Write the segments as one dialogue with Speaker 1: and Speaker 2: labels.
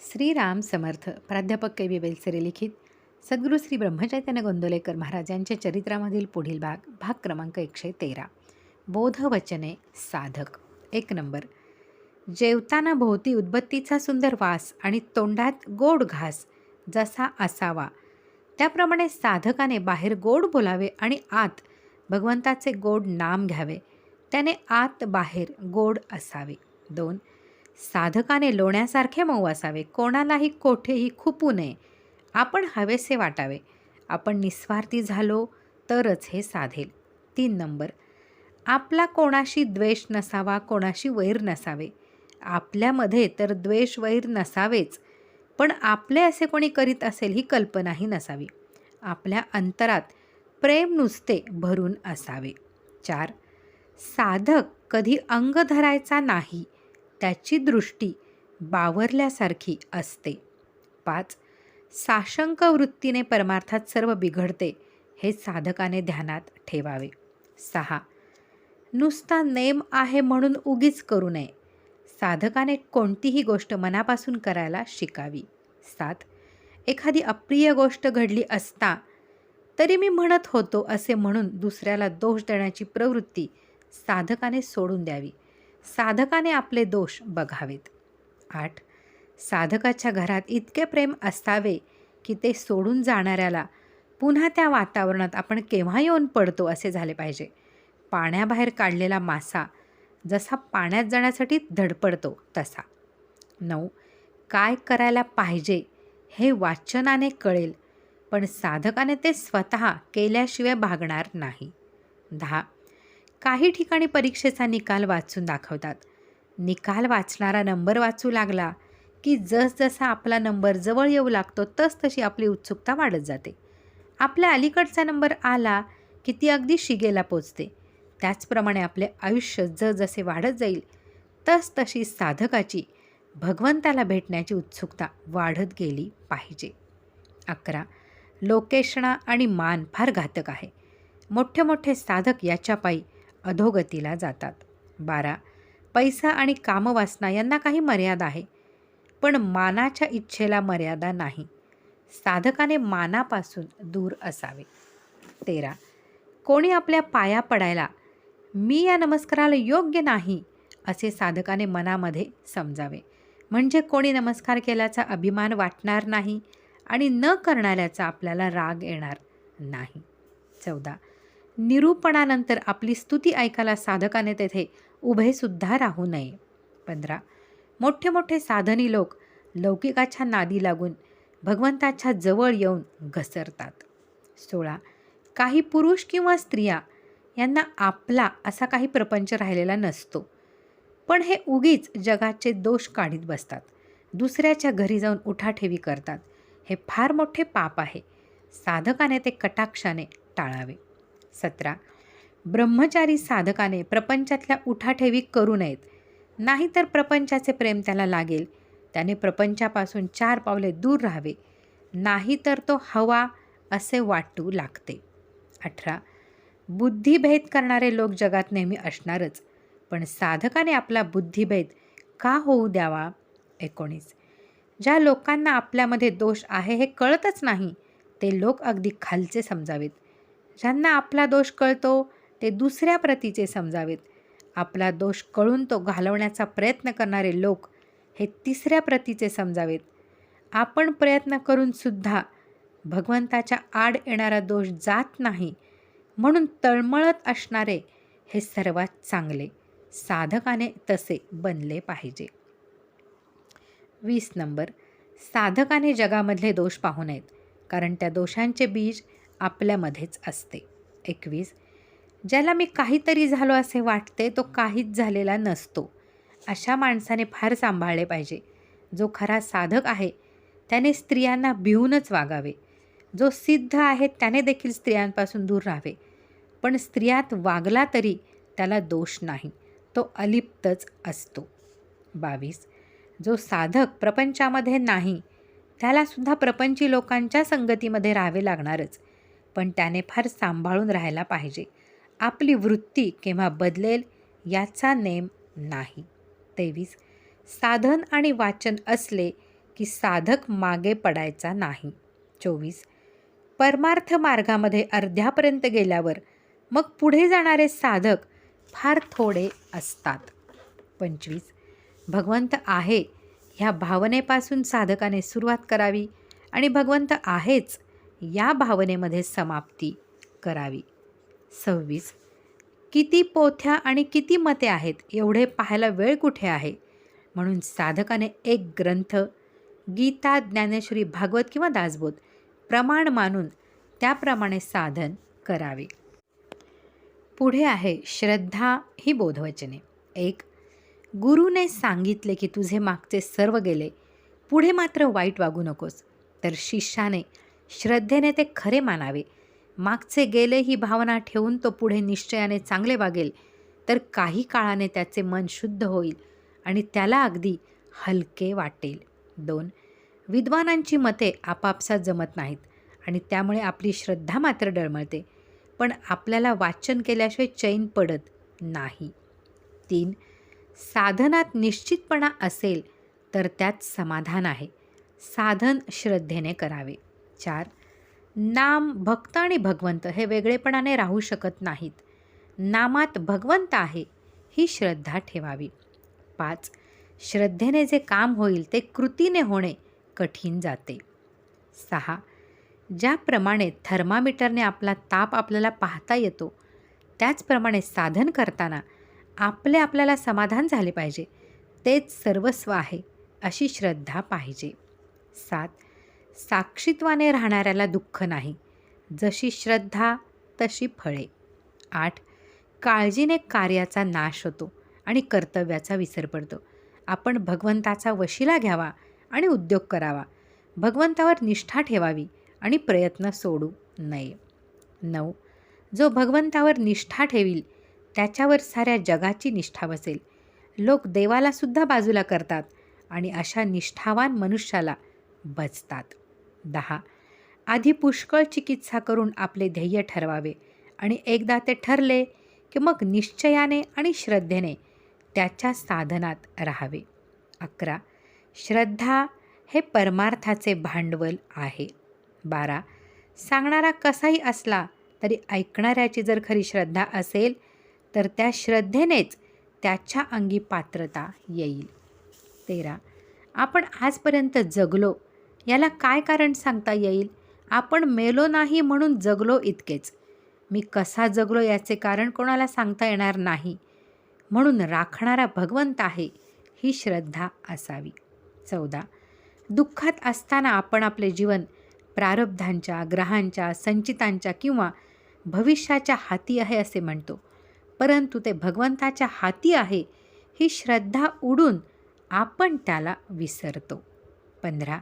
Speaker 1: श्रीराम समर्थ प्राध्यापक के बी बेलसरे लिखित सद्गुरू श्री ब्रह्मचैतन्य गोंदवलेकर महाराज यांच्या चरित्रामधील पुढील भाग भाग क्रमांक एकशे तेरा. बोधवचने साधक. एक नंबर. जेवताना भोवती उदबत्तीचा सुंदर वास आणि तोंडात गोड घास जसा असावा. त्याप्रमाणे साधकाने बाहेर गोड बोलावे आणि आत भगवंताचे गोड नाम घ्यावे. त्याने आत बाहेर गोड असावे. दोन. साधकाने लोण्यासारखे मऊ असावे. कोणालाही कोठेही खुपू नये. आपण हवेसे वाटावे. आपण निस्वार्थी झालो तरच हे साधेल. तीन नंबर. आपला कोणाशी द्वेष नसावा कोणाशी वैर नसावे. आपल्यामध्ये तर द्वेष वैर नसावेच. पण आपले असे कोणी करीत असेल ही कल्पनाही नसावी. आपल्या अंतरात प्रेम नुसते भरून असावे. चार. साधक कधी अंग धरायचा नाही. त्याची दृष्टी बावरल्यासारखी असते. पाच साशंक वृत्तीने परमार्थात सर्व बिघडते हे साधकाने ध्यानात ठेवावे. सहा नुसता नेम आहे म्हणून उगीच करू नये. साधकाने कोणतीही गोष्ट मनापासून करायला शिकावी. सात एखादी अप्रिय गोष्ट घडली असता तरी मी म्हणत होतो असे म्हणून दुसऱ्याला दोष देण्याची प्रवृत्ती साधकाने सोडून द्यावी. साधकाने आपले दोष बघावेत. आठ. साधकाच्या घरात इतके प्रेम असावे की ते सोडून जाणाऱ्याला पुन्हा त्या वातावरणात आपण केव्हा येऊन पडतो असे झाले पाहिजे. पाण्याबाहेर काढलेला मासा जसा पाण्यात जाण्यासाठी धडपडतो तसा. नऊ. काय करायला पाहिजे हे वाचनाने कळेल पण साधकाने ते स्वतः केल्याशिवाय भागणार नाही. दहा. काही ठिकाणी परीक्षेचा निकाल वाचून दाखवतात. निकाल वाचणारा नंबर वाचू लागला की जसजसा आपला नंबर जवळ येऊ लागतो तसतशी आपली उत्सुकता वाढत जाते. आपल्या अलीकडचा नंबर आला की ती अगदी शिगेला पोचते. त्याचप्रमाणे आपले आयुष्य जसजसे वाढत जाईल तसतशी साधकाची भगवंताला भेटण्याची उत्सुकता वाढत गेली पाहिजे. अकरा. लोकेशणा आणि मान फार घातक आहे. मोठे मोठे साधक याच्यापायी अधोगतीला जातात. बारा. पैसा आणि कामवासना यांना काही मर्यादा आहे पण मानाच्या इच्छेला मर्यादा नाही. साधकाने मानापासून दूर असावे. तेरा. कोणी आपल्या पाया पडायला मी या नमस्काराला योग्य नाही असे साधकाने मनामध्ये समजावे. म्हणजे कोणी नमस्कार केल्याचा अभिमान वाटणार नाही आणि न करणाऱ्याचा आपल्याला राग येणार नाही. चौदा. निरूपणानंतर आपली स्तुती ऐकायला साधकाने तेथे उभेसुद्धा राहू नये. पंधरा. मोठे मोठे साधनी लोक लौकिकाच्या नादी लागून भगवंताच्या जवळ येऊन घसरतात. सोळा. काही पुरुष किंवा स्त्रिया यांना आपला असा काही प्रपंच राहिलेला नसतो. पण हे उगीच जगाचे दोष काढीत बसतात. दुसऱ्याच्या घरी जाऊन उठाठेवी करतात. हे फार मोठे पाप आहे. साधकाने ते कटाक्षाने टाळावे. सतरा. ब्रह्मचारी साधकाने प्रपंचातल्या उठाठेवी करू नयेत. नाहीतर प्रपंचाचे प्रेम त्याला लागेल. त्याने प्रपंचापासून चार पावले दूर राहावे. नाहीतर तो हवा असे वाटू लागते. अठरा. बुद्धिभेद करणारे लोक जगात नेहमी असणारच. पण साधकाने आपला बुद्धिभेद का होऊ द्यावा? एकोणीस. ज्या लोकांना आपल्यामध्ये दोष आहे हे कळतच नाही ते लोक अगदी खालचे समजावेत. ज्यांना आपला दोष कळतो ते दुसऱ्या प्रतीचे समजावेत. आपला दोष कळून तो घालवण्याचा प्रयत्न करणारे लोक हे तिसऱ्या प्रतीचे समजावेत. आपण प्रयत्न करूनसुद्धा भगवंताच्या आड येणारा दोष जात नाही म्हणून तळमळत असणारे हे सर्वात चांगले साधकाने तसे बनले पाहिजे. वीस नंबर साधकाने जगामधले दोष पाहू नयेत कारण त्या दोषांचे बीज आपल्यामध्येच असते. एकवीस ज्याला मी काहीतरी झालो असे वाटते तो काहीच झालेला नसतो. अशा माणसाने फार सांभाळले पाहिजे. जो खरा साधक आहे त्याने स्त्रियांना भिवूनच वागावे. जो सिद्ध आहे त्याने देखील स्त्रियांपासून दूर राहावे. पण स्त्रियात वागला तरी त्याला दोष नाही. तो अलिप्तच असतो. बावीस जो साधक प्रपंचामध्ये नाही त्यालासुद्धा प्रपंची लोकांच्या संगतीमध्ये राहावे लागणारच. पण त्याने फार सांभाळून राहायला पाहिजे. आपली वृत्ती केव्हा बदलेल याचा नेम नाही. तेवीस. साधन आणि वाचन असले की साधक मागे पडायचा नाही. चोवीस. परमार्थ मार्गामध्ये अर्ध्यापर्यंत गेल्यावर मग पुढे जाणारे साधक फार थोडे असतात. पंचवीस. भगवंत आहे ह्या भावनेपासून साधकाने सुरुवात करावी आणि भगवंत आहेच या भावनेमध्ये समाप्ती करावी. सव्वीस. किती पोथ्या आणि किती मते आहेत एवढे पाहायला वेळ कुठे आहे? म्हणून साधकाने एक ग्रंथ गीता ज्ञानेश्वरी भागवत किंवा दासबोध प्रमाण मानून त्याप्रमाणे साधन करावे. पुढे आहे श्रद्धा ही बोधवचने. एक गुरुने सांगितले की तुझे मागचे सर्व गेले पुढे मात्र वाईट वागू नकोस. तर शिष्याने श्रद्धेने ते खरे मानावे. मागचे गेले ही भावना ठेवून तो पुढे निश्चयाने चांगले वागेल तर काही काळाने त्याचे मन शुद्ध होईल आणि त्याला अगदी हलके वाटेल. दोन विद्वानांची मते आपापसात जमत नाहीत आणि त्यामुळे आपली श्रद्धा मात्र डळमळते पण आपल्याला वाचन केल्याशिवाय चैन पडत नाही. तीन साधनात निश्चितपणा असेल तर त्यात समाधान आहे. साधन श्रद्धेने करावे. चार नाम भक्त आणि भगवंत हे वेगळेपणाने राहू शकत नाहीत. नामात भगवंत आहे ही श्रद्धा ठेवावी. पाच श्रद्धेने जे काम होईल ते कृतीने होणे कठीण जाते. सहा ज्याप्रमाणे थर्मामीटरने आपला ताप आपल्याला पाहता येतो त्याचप्रमाणे साधन करताना आपले आपल्याला समाधान झाले पाहिजे तेच सर्वस्व आहे अशी श्रद्धा पाहिजे. सात साक्षीत्वाने राहणाऱ्याला दुःख नाही. जशी श्रद्धा तशी फळे. आठ. काळजीने कार्याचा नाश होतो आणि कर्तव्याचा विसर पडतो. आपण भगवंताचा वशिला घ्यावा आणि उद्योग करावा. भगवंतावर निष्ठा ठेवावी आणि प्रयत्न सोडू नये. नऊ. जो भगवंतावर निष्ठा ठेवील त्याच्यावर साऱ्या जगाची निष्ठा बसेल. लोक देवालासुद्धा बाजूला करतात आणि अशा निष्ठावान मनुष्याला बचतात दहा. आधी पुष्कळ चिकित्सा करून आपले ध्येय ठरवावे आणि एकदा ते ठरले की मग निश्चयाने आणि श्रद्धेने त्याच्या साधनात राहावे. अकरा. श्रद्धा हे परमार्थाचे भांडवल आहे. बारा. सांगणारा कसाही असला तरी ऐकणाऱ्याची जर खरी श्रद्धा असेल तर त्या श्रद्धेनेच त्याच्या अंगी पात्रता येईल. तेरा. आपण आजपर्यंत जगलो याला काय कारण सांगता येईल? आपण मेलो नाही म्हणून जगलो इतकेच. मी कसा जगलो याचे कारण कोणाला सांगता येणार नाही. म्हणून राखणारा भगवंत आहे ही श्रद्धा असावी. चौदा. दुःखात असताना आपण आपले जीवन प्रारब्धांच्या ग्रहांच्या संचितांच्या किंवा भविष्याच्या हाती आहे असे म्हणतो. परंतु ते भगवंताच्या हाती आहे ही श्रद्धा उडून आपण त्याला विसरतो. पंधरा.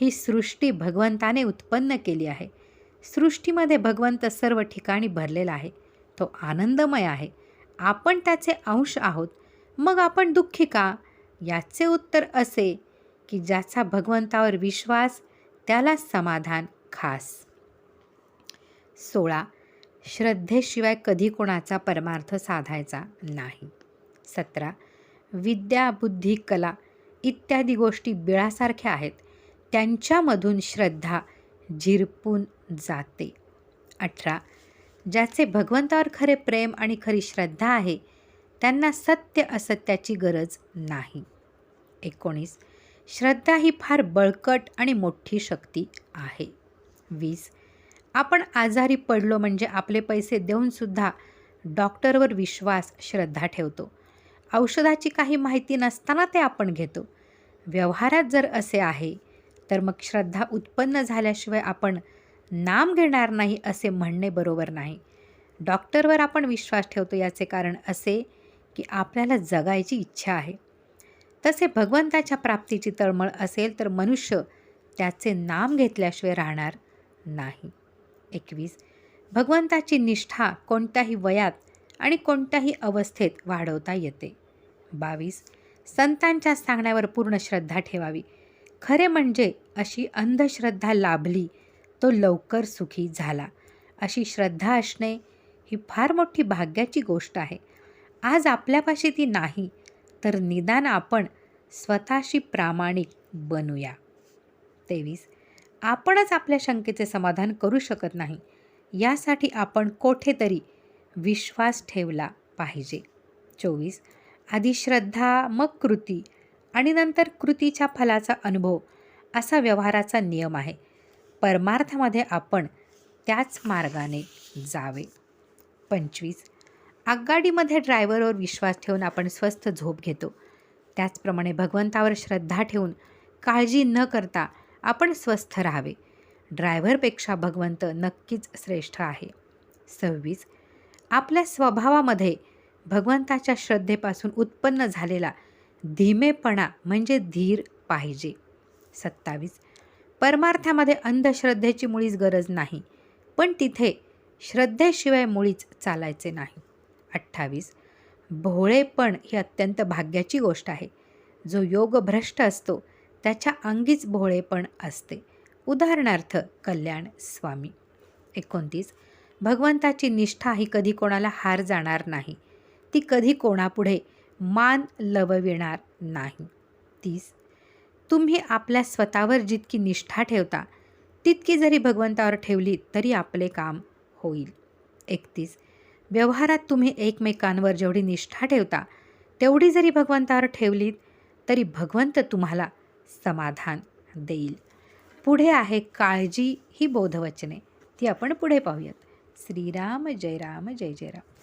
Speaker 1: ही सृष्टी भगवंताने उत्पन्न केली आहे. सृष्टीमध्ये भगवंत सर्व ठिकाणी भरलेला आहे. तो आनंदमय आहे. आपण त्याचे अंश आहोत. मग आपण दुःखी का? याचे उत्तर असे की ज्याचा भगवंतावर विश्वास त्याला समाधान खास. सोळा. श्रद्धेशिवाय कधी कोणाचा परमार्थ साधायचा नाही. सतरा. विद्या बुद्धी कला इत्यादी गोष्टी बिळासारख्या आहेत. त्यांच्यामधून श्रद्धा झिरपून जाते. अठरा. ज्याचे भगवंतावर खरे प्रेम आणि खरी श्रद्धा आहे त्यांना सत्य असत्याची गरज नाही. एकोणीस. श्रद्धा ही फार बळकट आणि मोठी शक्ती आहे. वीस. आपण आजारी पडलो म्हणजे आपले पैसे देऊनसुद्धा डॉक्टरवर विश्वास श्रद्धा ठेवतो. औषधाची काही माहिती नसताना ते आपण घेतो. व्यवहारात जर असे आहे तर मग श्रद्धा उत्पन्न झाल्याशिवाय आपण नाम घेणार नाही असे म्हणणे बरोबर नाही. डॉक्टरवर आपण विश्वास ठेवतो याचे कारण असे की आपल्याला जगायची इच्छा आहे. तसे भगवंताच्या प्राप्तीची तळमळ असेल तर मनुष्य त्याचे नाम घेतल्याशिवाय राहणार नाही. एकवीस. भगवंताची निष्ठा कोणत्याही वयात आणि कोणत्याही अवस्थेत वाढवता येते. बावीस. संतांच्या सांगण्यावर पूर्ण श्रद्धा ठेवावी. खरे म्हणजे अशी अंधश्रद्धा लाभली तो लवकर सुखी झाला. अशी श्रद्धा असणे ही फार मोठी भाग्याची गोष्ट आहे. आज आपल्यापाशी ती नाही तर निदान आपण स्वतःशी प्रामाणिक बनूया. तेवीस. आपणच आपल्या शंकेचे समाधान करू शकत नाही यासाठी आपण कोठेतरी विश्वास ठेवला पाहिजे. चोवीस. आधी श्रद्धा मग कृती आणि नंतर कृतीच्या फलाचा अनुभव असा व्यवहाराचा नियम आहे. परमार्थामध्ये आपण त्याच मार्गाने जावे. पंचवीस. आगगाडीमध्ये ड्रायव्हरवर विश्वास ठेवून आपण स्वस्थ झोप घेतो. त्याचप्रमाणे भगवंतावर श्रद्धा ठेवून काळजी न करता आपण स्वस्थ राहावे. ड्रायव्हरपेक्षा भगवंत नक्कीच श्रेष्ठ आहे. सव्वीस. आपल्या स्वभावामध्ये भगवंताच्या श्रद्धेपासून उत्पन्न झालेला धीमेपणा म्हणजे धीर पाहिजे. सत्तावीस. परमार्थामध्ये अंधश्रद्धेची मुळीच गरज नाही पण तिथे श्रद्धेशिवाय मुळीच चालायचे नाही. अठ्ठावीस. भोळेपण ही अत्यंत भाग्याची गोष्ट आहे. जो योगभ्रष्ट असतो त्याच्या अंगीच भोळेपण असते. उदाहरणार्थ कल्याण स्वामी. एकोणतीस. भगवंताची निष्ठा ही कधी कोणाला हार जाणार नाही. ती कधी कोणापुढे मान लवविणार नाही. तीस. तुम्ही आपल्या स्वतःवर जितकी निष्ठा ठेवता तितकी जरी भगवंतावर ठेवली तरी आपले काम होईल. एकतीस. व्यवहारात तुम्ही एकमेकांवर जेवढी निष्ठा ठेवता तेवढी जरी भगवंतावर ठेवलीत तरी भगवंत तुम्हाला समाधान देईल. पुढे आहे काळजी ही बोधवचने. ती आपण पुढे पाहूयात. श्रीराम जय राम जय जय राम.